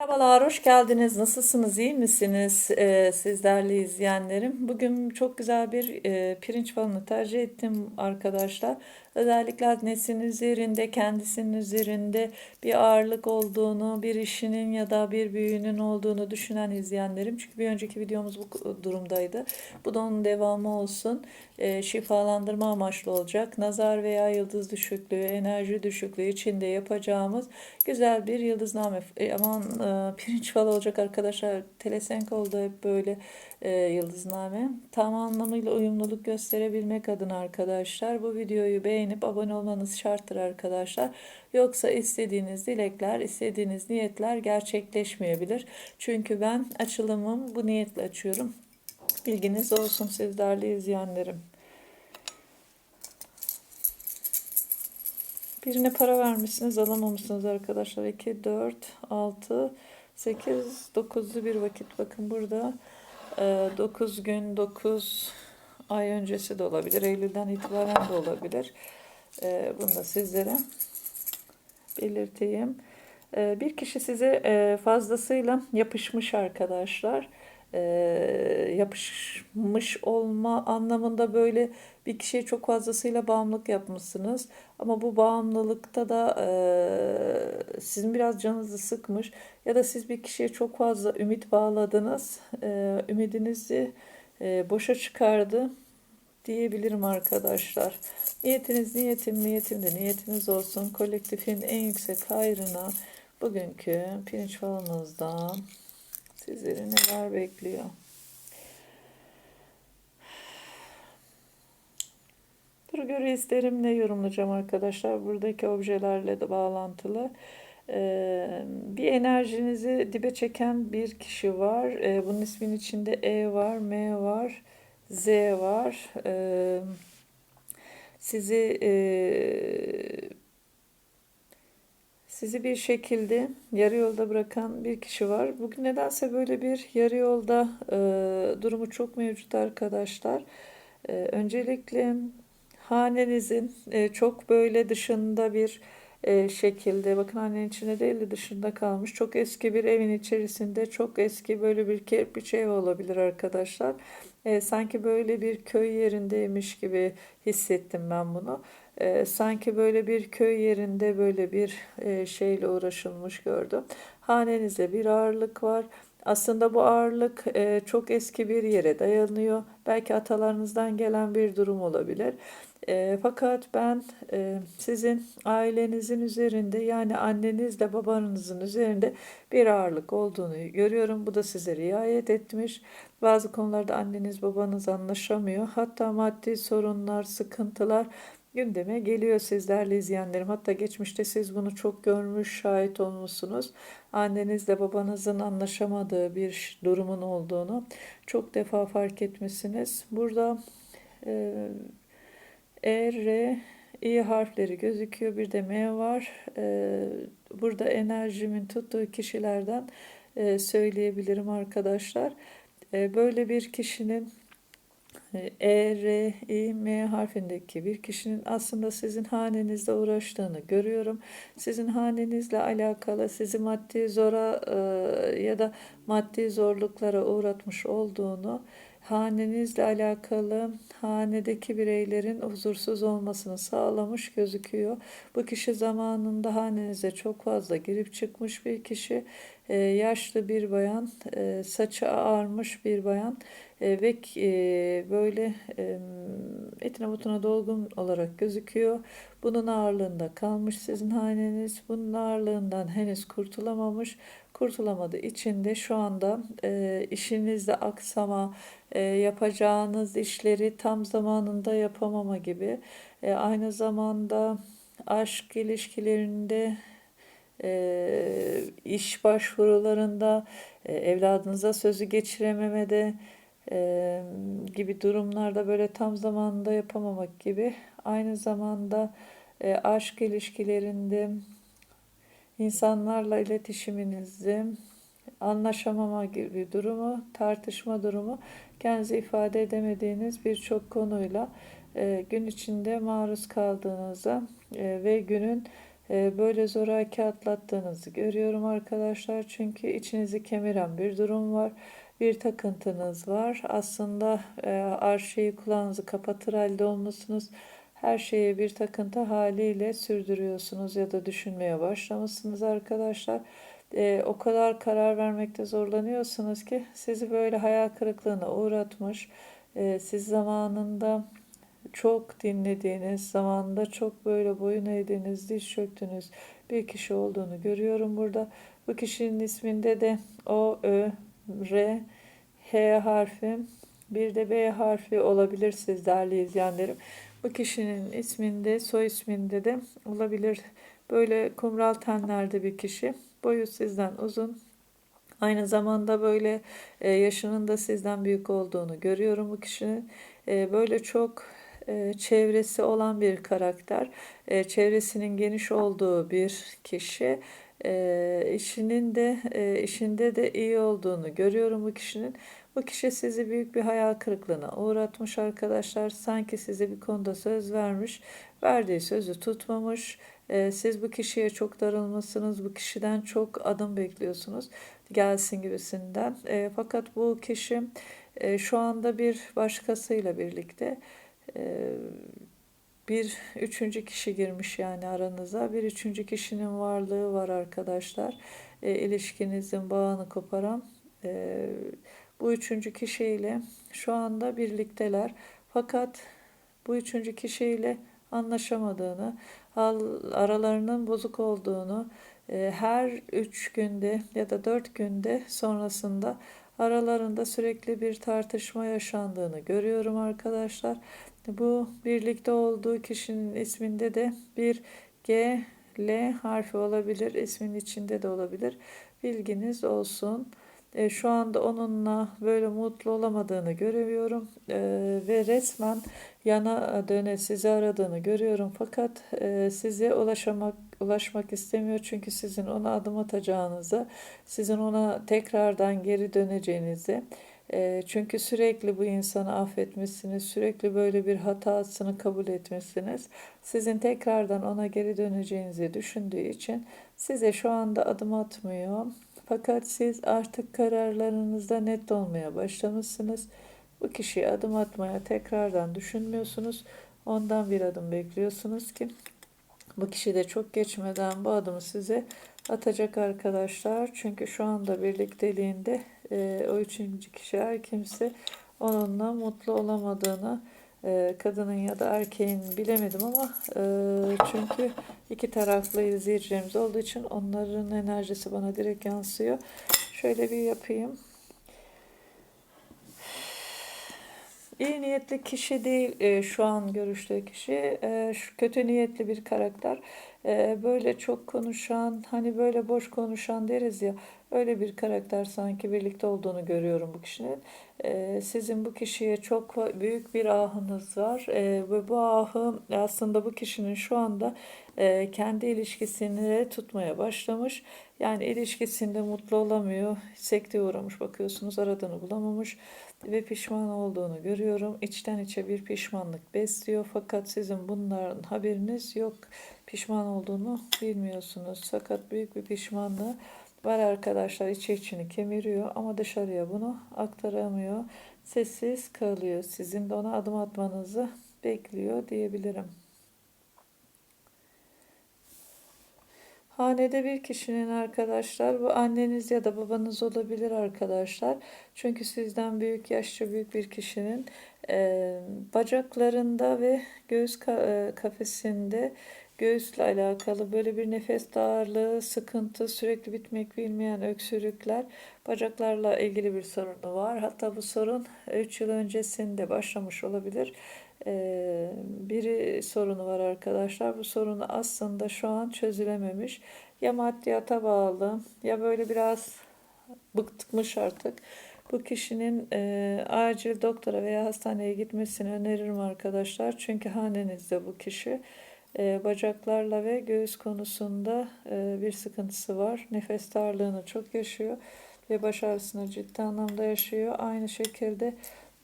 Merhabalar, hoş geldiniz. Nasılsınız, iyi misiniz ee, siz izleyenlerim? Bugün çok güzel bir e, pirinç balını tercih ettim arkadaşlar. Özellikle annesinin üzerinde, kendisinin üzerinde bir ağırlık olduğunu, bir işinin ya da bir büyüğünün olduğunu düşünen izleyenlerim. Çünkü bir önceki videomuz bu durumdaydı. Bu da onun devamı olsun. E, şifalandırma amaçlı olacak. Nazar veya yıldız düşüklüğü, enerji düşüklüğü içinde yapacağımız güzel bir yıldızname. E, aman e, pirinç falı olacak arkadaşlar. Telesenk oldu hep böyle e, yıldızname. Tam anlamıyla uyumluluk gösterebilmek adına arkadaşlar bu videoyu beğenip abone olmanız şarttır arkadaşlar. Yoksa istediğiniz dilekler, istediğiniz niyetler gerçekleşmeyebilir. Çünkü ben açılımım bu niyetle açıyorum. Bilginiz olsun siz değerli izleyenlerim. Birine para vermişsiniz alamamışsınız arkadaşlar. 2, 4, 6, 8, 9'lu bir vakit. Bakın burada 9 gün, 9 ay öncesi de olabilir. Eylül'den itibaren de olabilir. E, bunu da sizlere belirteyim. E, bir kişi size e, fazlasıyla yapışmış arkadaşlar e, yapışmış olma anlamında böyle bir kişiye çok fazlasıyla bağımlılık yapmışsınız. Ama bu bağımlılıkta da e, sizin biraz canınızı sıkmış ya da siz bir kişiye çok fazla ümit bağladınız. E, ümidinizi e, boşa çıkardı diyebilirim arkadaşlar. Niyetiniz niyetim, niyetim de niyetiniz olsun. Kolektifin en yüksek hayrına bugünkü pirinç falımızda Sizleri neler bekliyor? Dur göre isterimle yorumlayacağım arkadaşlar. Buradaki objelerle de bağlantılı. Ee, bir enerjinizi dibe çeken bir kişi var. Ee, bunun ismin içinde E var, M var, Z var. Ee, sizi e, sizi bir şekilde yarı yolda bırakan bir kişi var. Bugün nedense böyle bir yarı yolda e, durumu çok mevcut arkadaşlar. E, öncelikle hanenizin e, çok böyle dışında bir e, şekilde bakın hanenin içinde değil de dışında kalmış çok eski bir evin içerisinde çok eski böyle bir kerpiç ev olabilir arkadaşlar. E, sanki böyle bir köy yerindeymiş gibi hissettim ben bunu e, sanki böyle bir köy yerinde böyle bir e, şeyle uğraşılmış gördüm. Hanenizde bir ağırlık var. Aslında bu ağırlık e, çok eski bir yere dayanıyor. Belki atalarınızdan gelen bir durum olabilir. E, fakat ben e, sizin ailenizin üzerinde yani annenizle babanızın üzerinde bir ağırlık olduğunu görüyorum. Bu da size riayet etmiş. Bazı konularda anneniz babanız anlaşamıyor. Hatta maddi sorunlar, sıkıntılar gündeme geliyor sizlerle izleyenlerim. Hatta geçmişte siz bunu çok görmüş, şahit olmuşsunuz. Annenizle babanızın anlaşamadığı bir durumun olduğunu çok defa fark etmişsiniz. Burada e, E, R, İ harfleri gözüküyor. Bir de M var. E, burada enerjimin tuttuğu kişilerden e, söyleyebilirim arkadaşlar. E, böyle bir kişinin e, R, I, M harfindeki bir kişinin aslında sizin hanenizde uğraştığını görüyorum. Sizin hanenizle alakalı sizi maddi zora e, ya da maddi zorluklara uğratmış olduğunu, hanenizle alakalı hanedeki bireylerin huzursuz olmasını sağlamış gözüküyor. Bu kişi zamanında hanenize çok fazla girip çıkmış bir kişi, e, yaşlı bir bayan, saçı ağarmış bir bayan e, ve e, böyle e, etine butuna dolgun olarak gözüküyor. Bunun ağırlığında kalmış sizin haneniz. Bunun ağırlığından henüz kurtulamamış. Kurtulamadığı için de şu anda e, işinizde aksama, e, yapacağınız işleri tam zamanında yapamama gibi. E, aynı zamanda aşk ilişkilerinde e, iş başvurularında, e, evladınıza sözü geçirememede, e, gibi durumlarda böyle tam zamanında yapamamak gibi aynı zamanda e, aşk ilişkilerinde insanlarla iletişiminizde anlaşamama gibi durumu, tartışma durumu kendinizi ifade edemediğiniz birçok konuyla e, gün içinde maruz kaldığınıza e, ve günün e, böyle zoraki atlattığınızı görüyorum arkadaşlar. Çünkü içinizi kemiren bir durum var. Bir takıntınız var. Aslında e, arşeyi kulağınızı kapatır halde olmuşsunuz. Her şeyi bir takıntı haliyle sürdürüyorsunuz ya da düşünmeye başlamışsınız arkadaşlar. E, o kadar karar vermekte zorlanıyorsunuz ki sizi böyle hayal kırıklığına uğratmış. E, siz zamanında çok dinlediğiniz, zamanında çok böyle boyun eğdiğiniz, diz çöktüğünüz bir kişi olduğunu görüyorum burada. Bu kişinin isminde de O, Ö, R, H harfi, bir de B harfi olabilir siz değerli izleyenlerim. Bu kişinin isminde, soy isminde de olabilir. Böyle kumral tenlerde bir kişi. Boyu sizden uzun. Aynı zamanda böyle e, yaşının da sizden büyük olduğunu görüyorum bu kişinin. E, böyle çok e, çevresi olan bir karakter. Çevresinin geniş olduğu bir kişi. İşinin de işinde de iyi olduğunu görüyorum bu kişinin. Bu kişi sizi büyük bir hayal kırıklığına uğratmış arkadaşlar. Sanki size bir konuda söz vermiş. Verdiği sözü tutmamış. E, siz bu kişiye çok darılmışsınız. Bu kişiden çok adım bekliyorsunuz. Gelsin gibisinden. E, fakat bu kişi e, şu anda bir başkasıyla birlikte e, bir üçüncü kişi girmiş yani aranıza. Bir üçüncü kişinin varlığı var arkadaşlar. E, ilişkinizin bağını koparan e, bu üçüncü kişiyle şu anda birlikteler. Fakat bu üçüncü kişiyle anlaşamadığını, aralarının bozuk olduğunu, e, her üç günde ya da dört günde sonrasında aralarında sürekli bir tartışma yaşandığını görüyorum arkadaşlar. Bu birlikte olduğu kişinin isminde de bir G, L harfi olabilir. İsmin içinde de olabilir. Bilginiz olsun. E, şu anda onunla böyle mutlu olamadığını görüyorum e, ve resmen yana döne sizi aradığını görüyorum fakat e, size ulaşamak ulaşmak istemiyor çünkü sizin ona adım atacağınızı, sizin ona tekrardan geri döneceğinizi e, çünkü sürekli bu insanı affetmişsiniz, sürekli böyle bir hatasını kabul etmişsiniz. Sizin tekrardan ona geri döneceğinizi düşündüğü için size şu anda adım atmıyor. Fakat siz artık kararlarınızda net olmaya başlamışsınız. Bu kişiye adım atmaya tekrardan düşünmüyorsunuz. Ondan bir adım bekliyorsunuz ki bu kişi de çok geçmeden bu adımı size atacak arkadaşlar. Çünkü şu anda birlikteliğinde e, o üçüncü kişi her kimse onunla mutlu olamadığını e, kadının ya da erkeğin bilemedim ama e, çünkü iki taraflı izleyicilerimiz olduğu için onların enerjisi bana direkt yansıyor. Şöyle bir yapayım. İyi niyetli kişi değil e, şu an görüştüğü kişi. E, şu kötü niyetli bir karakter. E, böyle çok konuşan, hani böyle boş konuşan deriz ya. Öyle bir karakter sanki birlikte olduğunu görüyorum bu kişinin. E, sizin bu kişiye çok büyük bir ahınız var. E, ve bu ahı aslında bu kişinin şu anda e, kendi ilişkisini tutmaya başlamış. Yani ilişkisinde mutlu olamıyor. Sekteye uğramış bakıyorsunuz aradığını bulamamış ve pişman olduğunu görüyorum. İçten içe bir pişmanlık besliyor fakat sizin bunların haberiniz yok. Pişman olduğunu bilmiyorsunuz. Fakat büyük bir pişmanlığı var arkadaşlar. İçi içini kemiriyor ama dışarıya bunu aktaramıyor. Sessiz kalıyor. Sizin de ona adım atmanızı bekliyor diyebilirim. Hanede bir kişinin arkadaşlar bu anneniz ya da babanız olabilir arkadaşlar. Çünkü sizden büyük yaşça büyük bir kişinin e, bacaklarında ve göğüs ka kafesinde göğüsle alakalı böyle bir nefes darlığı, sıkıntı, sürekli bitmek bilmeyen öksürükler, bacaklarla ilgili bir sorunu var. Hatta bu sorun 3 yıl öncesinde başlamış olabilir. Ee, biri sorunu var arkadaşlar. Bu sorunu aslında şu an çözülememiş. Ya maddiyata bağlı ya böyle biraz bıktıkmış artık. Bu kişinin e, acil doktora veya hastaneye gitmesini öneririm arkadaşlar. Çünkü hanenizde bu kişi bacaklarla ve göğüs konusunda e, bir sıkıntısı var. Nefes darlığını çok yaşıyor ve baş ağrısını ciddi anlamda yaşıyor. Aynı şekilde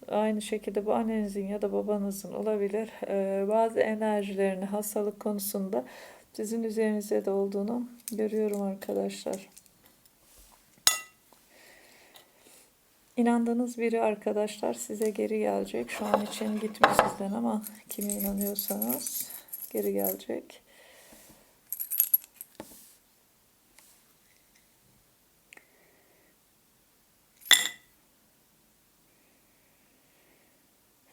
Aynı şekilde bu annenizin ya da babanızın olabilir. Ee, bazı enerjilerini hastalık konusunda sizin üzerinizde de olduğunu görüyorum arkadaşlar. İnandığınız biri arkadaşlar size geri gelecek. Şu an için gitmiş sizden ama kime inanıyorsanız geri gelecek.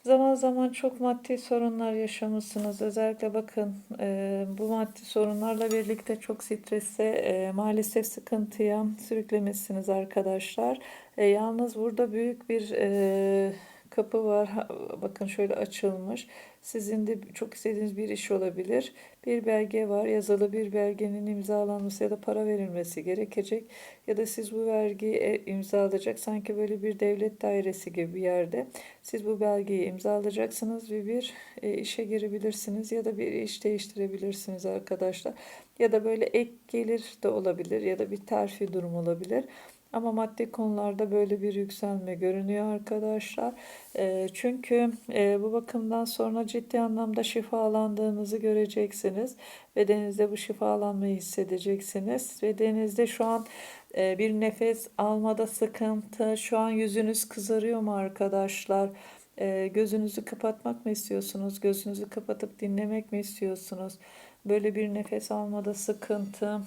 Zaman zaman çok maddi sorunlar yaşamışsınız. Özellikle bakın e, bu maddi sorunlarla birlikte çok strese, e, maalesef sıkıntıya sürüklemişsiniz arkadaşlar. E, yalnız burada büyük bir e, kapı var. Bakın şöyle açılmış. Sizin de çok istediğiniz bir iş olabilir. Bir belge var. Yazılı bir belgenin imzalanması ya da para verilmesi gerekecek. Ya da siz bu vergiyi e, imzalayacak. Sanki böyle bir devlet dairesi gibi bir yerde. Siz bu belgeyi imzalayacaksınız ve bir e, işe girebilirsiniz ya da bir iş değiştirebilirsiniz arkadaşlar. Ya da böyle ek gelir de olabilir ya da bir terfi durum olabilir. Ama maddi konularda böyle bir yükselme görünüyor arkadaşlar. E, çünkü e, bu bakımdan sonra ciddi anlamda şifalandığınızı göreceksiniz. Bedeninizde bu şifalanmayı hissedeceksiniz. Bedeninizde şu an e, bir nefes almada sıkıntı, şu an yüzünüz kızarıyor mu arkadaşlar? E, gözünüzü kapatmak mı istiyorsunuz? Gözünüzü kapatıp dinlemek mi istiyorsunuz? Böyle bir nefes almada sıkıntı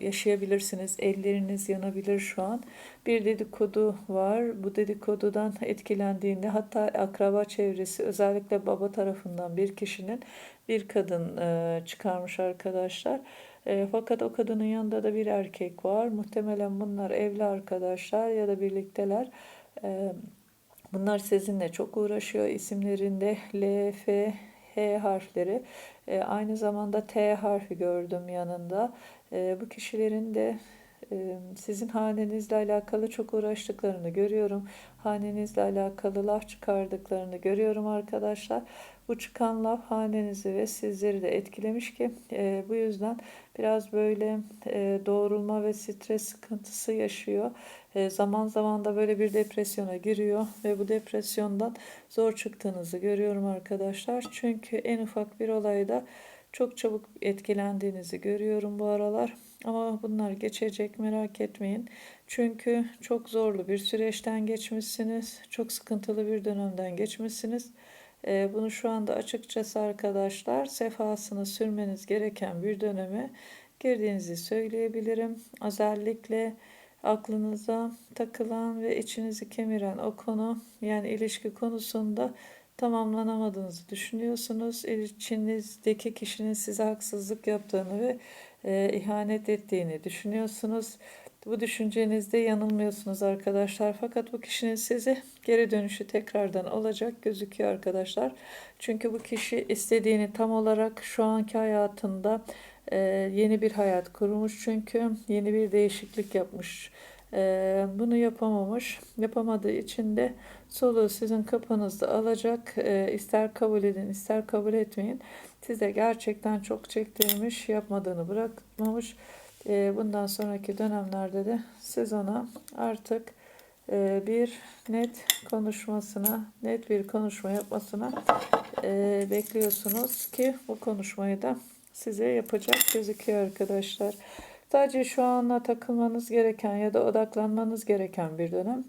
yaşayabilirsiniz. Elleriniz yanabilir şu an. Bir dedikodu var. Bu dedikodudan etkilendiğinde hatta akraba çevresi özellikle baba tarafından bir kişinin bir kadın e, çıkarmış arkadaşlar. E, fakat o kadının yanında da bir erkek var. Muhtemelen bunlar evli arkadaşlar ya da birlikteler. E, bunlar sizinle çok uğraşıyor. İsimlerinde L, F, H harfleri. E, aynı zamanda T harfi gördüm yanında. E, bu kişilerin de e, sizin hanenizle alakalı çok uğraştıklarını görüyorum. Hanenizle alakalı laf çıkardıklarını görüyorum arkadaşlar. Bu çıkan laf hanenizi ve sizleri de etkilemiş ki e, bu yüzden biraz böyle e, doğrulma ve stres sıkıntısı yaşıyor. E, zaman zaman da böyle bir depresyona giriyor ve bu depresyondan zor çıktığınızı görüyorum arkadaşlar. Çünkü en ufak bir olayda çok çabuk etkilendiğinizi görüyorum bu aralar. Ama bunlar geçecek merak etmeyin. Çünkü çok zorlu bir süreçten geçmişsiniz. Çok sıkıntılı bir dönemden geçmişsiniz. Ee, bunu şu anda açıkçası arkadaşlar sefasını sürmeniz gereken bir döneme girdiğinizi söyleyebilirim. Özellikle aklınıza takılan ve içinizi kemiren o konu yani ilişki konusunda tamamlanamadığınızı düşünüyorsunuz. İçinizdeki kişinin size haksızlık yaptığını ve e, ihanet ettiğini düşünüyorsunuz. Bu düşüncenizde yanılmıyorsunuz arkadaşlar. Fakat bu kişinin size geri dönüşü tekrardan olacak gözüküyor arkadaşlar. Çünkü bu kişi istediğini tam olarak şu anki hayatında e, yeni bir hayat kurmuş. Çünkü yeni bir değişiklik yapmış. E, bunu yapamamış. Yapamadığı için de soluğu sizin kapınızda alacak. E, ister kabul edin ister kabul etmeyin. Size gerçekten çok çektirmiş, yapmadığını bırakmamış. E, bundan sonraki dönemlerde de siz ona artık e, bir net konuşmasına, net bir konuşma yapmasına e, bekliyorsunuz ki bu konuşmayı da size yapacak gözüküyor arkadaşlar. Sadece şu anla takılmanız gereken ya da odaklanmanız gereken bir dönem.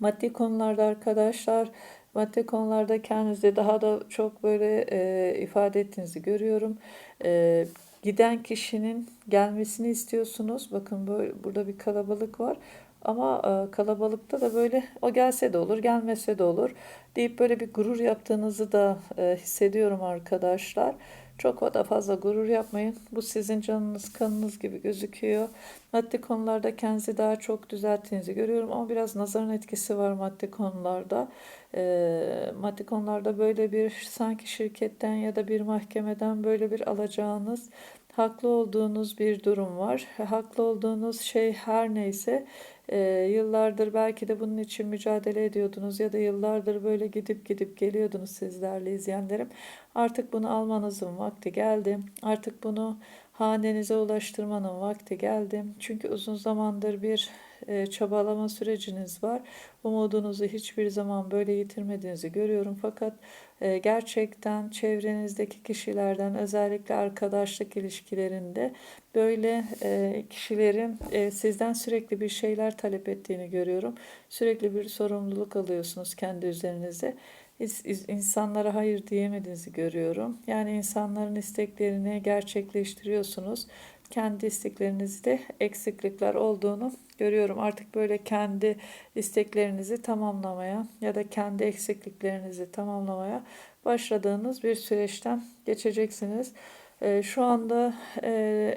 Maddi konularda arkadaşlar, maddi konularda kendinizi daha da çok böyle e, ifade ettiğinizi görüyorum. E, giden kişinin gelmesini istiyorsunuz. Bakın böyle burada bir kalabalık var. Ama e, kalabalıkta da böyle o gelse de olur, gelmese de olur deyip böyle bir gurur yaptığınızı da e, hissediyorum arkadaşlar. Çok da fazla gurur yapmayın. Bu sizin canınız, kanınız gibi gözüküyor. Maddi konularda kendinizi daha çok düzelttiğinizi görüyorum ama biraz nazarın etkisi var maddi konularda. E, maddi konularda böyle bir sanki şirketten ya da bir mahkemeden böyle bir alacağınız haklı olduğunuz bir durum var. Haklı olduğunuz şey her neyse e, yıllardır belki de bunun için mücadele ediyordunuz ya da yıllardır böyle gidip gidip geliyordunuz sizlerle izleyenlerim. Artık bunu almanızın vakti geldi. Artık bunu hanenize ulaştırmanın vakti geldi. Çünkü uzun zamandır bir çabalama süreciniz var. Umudunuzu hiçbir zaman böyle yitirmediğinizi görüyorum. Fakat e, gerçekten çevrenizdeki kişilerden özellikle arkadaşlık ilişkilerinde böyle e, kişilerin e, sizden sürekli bir şeyler talep ettiğini görüyorum. Sürekli bir sorumluluk alıyorsunuz kendi üzerinize. İns- iz- İnsanlara hayır diyemediğinizi görüyorum. Yani insanların isteklerini gerçekleştiriyorsunuz. Kendi isteklerinizde eksiklikler olduğunu görüyorum. Artık böyle kendi isteklerinizi tamamlamaya ya da kendi eksikliklerinizi tamamlamaya başladığınız bir süreçten geçeceksiniz. Ee, şu anda e,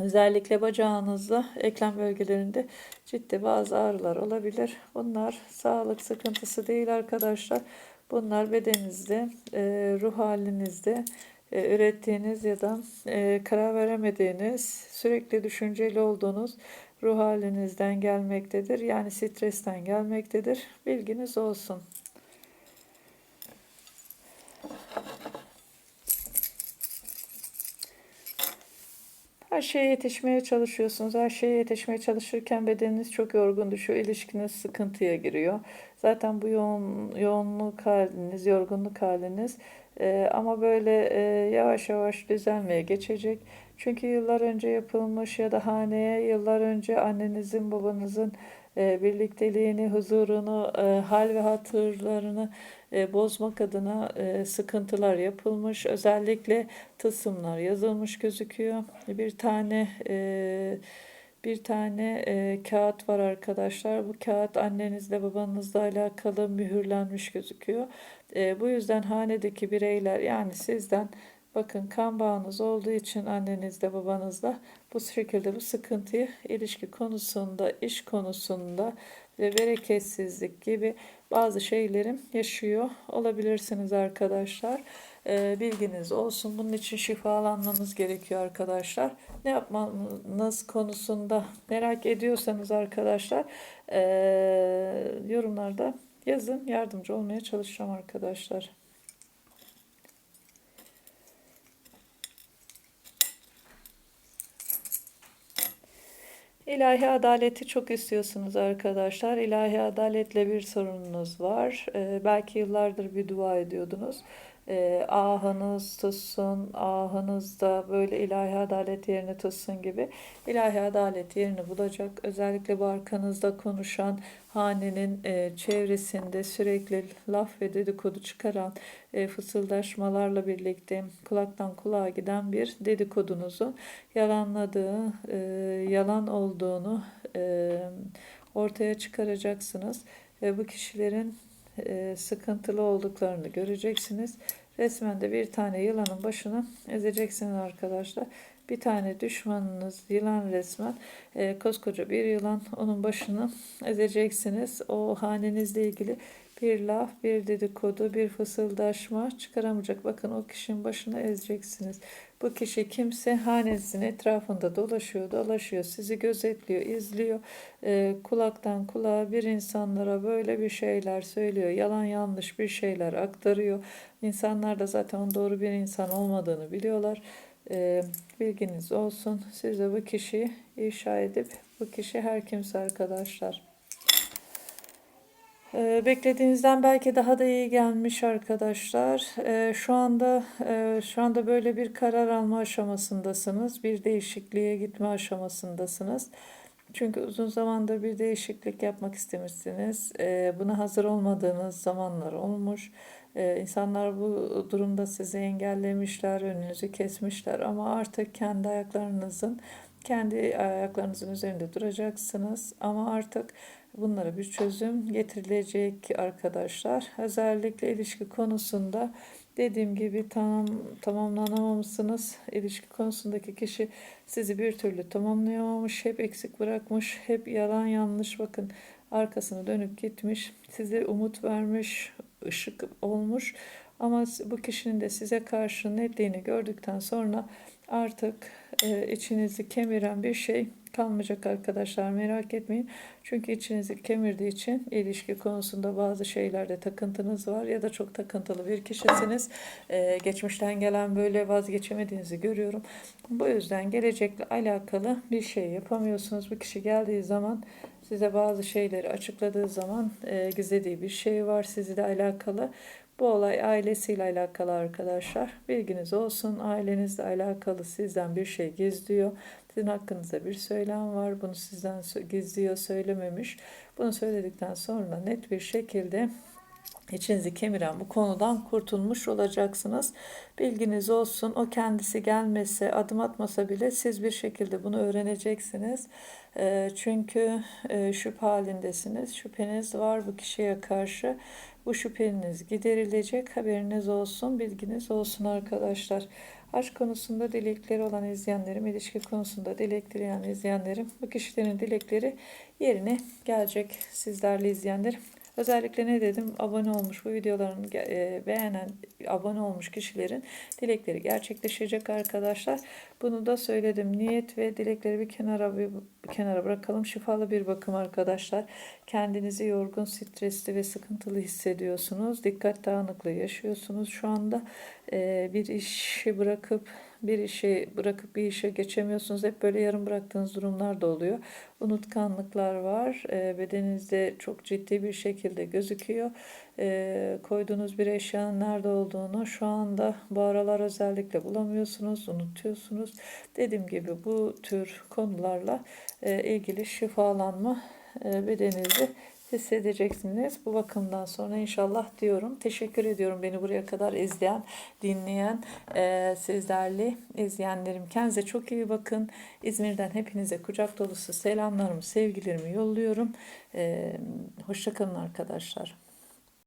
özellikle bacağınızda, eklem bölgelerinde ciddi bazı ağrılar olabilir. Bunlar sağlık sıkıntısı değil arkadaşlar. Bunlar bedeninizde, e, ruh halinizde e, ürettiğiniz ya da e, karar veremediğiniz, sürekli düşünceli olduğunuz ruh halinizden gelmektedir. Yani stresten gelmektedir. Bilginiz olsun. Her şeye yetişmeye çalışıyorsunuz. Her şeye yetişmeye çalışırken bedeniniz çok yorgun düşüyor. İlişkiniz sıkıntıya giriyor. Zaten bu yoğun, yoğunluk haliniz, yorgunluk haliniz e, ama böyle e, yavaş yavaş düzelmeye geçecek. Çünkü yıllar önce yapılmış ya da haneye yıllar önce annenizin, babanızın e, birlikteliğini, huzurunu, e, hal ve hatırlarını e, bozmak adına e, sıkıntılar yapılmış. Özellikle tılsımlar yazılmış gözüküyor. Bir tane e, bir tane e, kağıt var arkadaşlar. Bu kağıt annenizle babanızla alakalı mühürlenmiş gözüküyor. E, bu yüzden hanedeki bireyler yani sizden bakın kan bağınız olduğu için annenizle babanızla bu şekilde bu sıkıntıyı ilişki konusunda, iş konusunda ve bereketsizlik gibi bazı şeylerin yaşıyor olabilirsiniz arkadaşlar. Ee, bilginiz olsun. Bunun için şifalanmanız gerekiyor arkadaşlar. Ne yapmanız konusunda merak ediyorsanız arkadaşlar ee, yorumlarda yazın. Yardımcı olmaya çalışacağım arkadaşlar. İlahi adaleti çok istiyorsunuz arkadaşlar. İlahi adaletle bir sorununuz var. Ee, belki yıllardır bir dua ediyordunuz. Ee, ahınız tutsun, ahınız da böyle ilahi adalet yerini tutsun gibi. İlahi adalet yerini bulacak. Özellikle bu arkanızda konuşan hanenin e, çevresinde sürekli laf ve dedikodu çıkaran e, fısıldaşmalarla birlikte kulaktan kulağa giden bir dedikodunuzun yalanladığı, e, yalan olduğunu e, ortaya çıkaracaksınız. Ve bu kişilerin e, sıkıntılı olduklarını göreceksiniz. Resmen de bir tane yılanın başını ezeceksiniz arkadaşlar. Bir tane düşmanınız yılan resmen e, koskoca bir yılan onun başını ezeceksiniz. O hanenizle ilgili bir laf, bir dedikodu, bir fısıldaşma çıkaramayacak. Bakın o kişinin başını ezeceksiniz. Bu kişi kimse hanenizin etrafında dolaşıyor, dolaşıyor, sizi gözetliyor, izliyor. E, kulaktan kulağa bir insanlara böyle bir şeyler söylüyor, yalan yanlış bir şeyler aktarıyor. İnsanlar da zaten doğru bir insan olmadığını biliyorlar. E, bilginiz olsun. Siz de bu kişiyi ifşa edip bu kişi her kimse arkadaşlar. Ee, beklediğinizden belki daha da iyi gelmiş arkadaşlar. Ee, şu anda e, şu anda böyle bir karar alma aşamasındasınız. Bir değişikliğe gitme aşamasındasınız. Çünkü uzun zamandır bir değişiklik yapmak istemişsiniz. Ee, buna hazır olmadığınız zamanlar olmuş. İnsanlar bu durumda sizi engellemişler, önünüzü kesmişler ama artık kendi ayaklarınızın kendi ayaklarınızın üzerinde duracaksınız ama artık bunlara bir çözüm getirilecek arkadaşlar. Özellikle ilişki konusunda dediğim gibi tamam tamamlanamamışsınız. İlişki konusundaki kişi sizi bir türlü tamamlayamamış, hep eksik bırakmış, hep yalan yanlış bakın arkasını dönüp gitmiş, size umut vermiş, ışık olmuş. Ama bu kişinin de size karşı netliğini gördükten sonra artık e, içinizi kemiren bir şey kalmayacak arkadaşlar merak etmeyin. Çünkü içinizi kemirdiği için ilişki konusunda bazı şeylerde takıntınız var ya da çok takıntılı bir kişisiniz. Ee, geçmişten gelen böyle vazgeçemediğinizi görüyorum. Bu yüzden gelecekle alakalı bir şey yapamıyorsunuz. Bu kişi geldiği zaman size bazı şeyleri açıkladığı zaman e, gizlediği bir şey var sizle alakalı. Bu olay ailesiyle alakalı arkadaşlar. Bilginiz olsun. Ailenizle alakalı sizden bir şey gizliyor. Sizin hakkınızda bir söylem var. Bunu sizden gizliyor, söylememiş. Bunu söyledikten sonra net bir şekilde içinizi kemiren bu konudan kurtulmuş olacaksınız. Bilginiz olsun. O kendisi gelmese, adım atmasa bile siz bir şekilde bunu öğreneceksiniz. Çünkü e, şüphe halindesiniz. Şüpheniz var bu kişiye karşı. Bu şüpheniz giderilecek. Haberiniz olsun, bilginiz olsun arkadaşlar. Aşk konusunda dilekleri olan izleyenlerim, ilişki konusunda dilek dileyen izleyenlerim, bu kişilerin dilekleri yerine gelecek sizlerle izleyenlerim. Özellikle ne dedim? Abone olmuş bu videoların e, beğenen abone olmuş kişilerin dilekleri gerçekleşecek arkadaşlar. Bunu da söyledim. Niyet ve dilekleri bir kenara bir, bir kenara bırakalım. Şifalı bir bakım arkadaşlar. Kendinizi yorgun, stresli ve sıkıntılı hissediyorsunuz. Dikkat dağınıklığı yaşıyorsunuz. Şu anda e, bir işi bırakıp bir işi bırakıp bir işe geçemiyorsunuz. Hep böyle yarım bıraktığınız durumlar da oluyor. Unutkanlıklar var. E, bedeninizde çok ciddi bir şekilde gözüküyor. E, koyduğunuz bir eşyanın nerede olduğunu şu anda bu aralar özellikle bulamıyorsunuz, unutuyorsunuz. Dediğim gibi bu tür konularla e, ilgili şifalanma e, bedeninizi hissedeceksiniz. Bu bakımdan sonra inşallah diyorum. Teşekkür ediyorum beni buraya kadar izleyen, dinleyen e, sizlerle izleyenlerim. Kendinize çok iyi bakın. İzmir'den hepinize kucak dolusu selamlarımı, sevgilerimi yolluyorum. E, Hoşçakalın arkadaşlar.